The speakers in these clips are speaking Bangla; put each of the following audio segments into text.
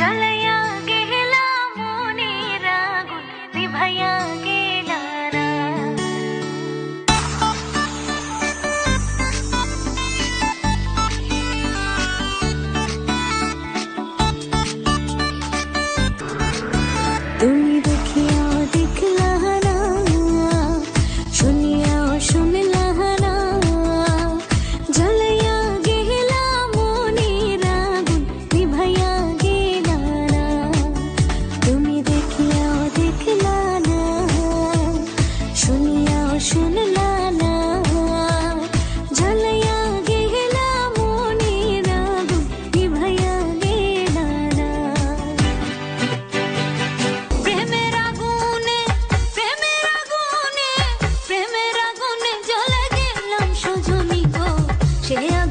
चले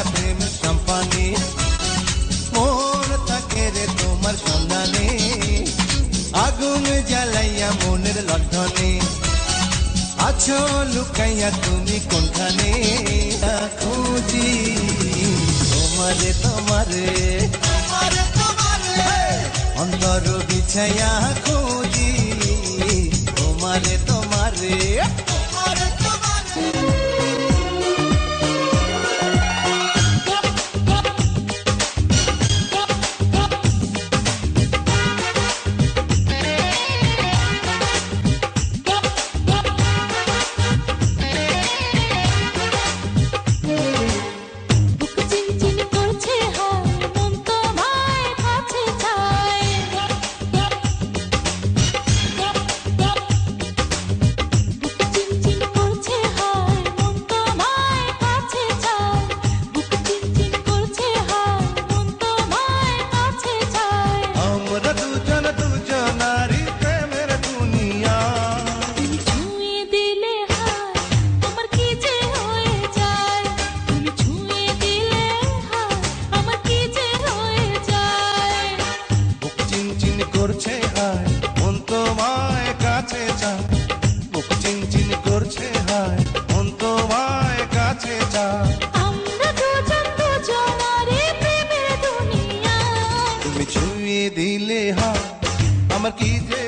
একটা তুমি কোনখানে? খুঁজি তোমারে তোমারে। অন্তর বিছাইয়া খুঁজি তোমারে তোমারে। धीले हाँ। अमर कीजिए।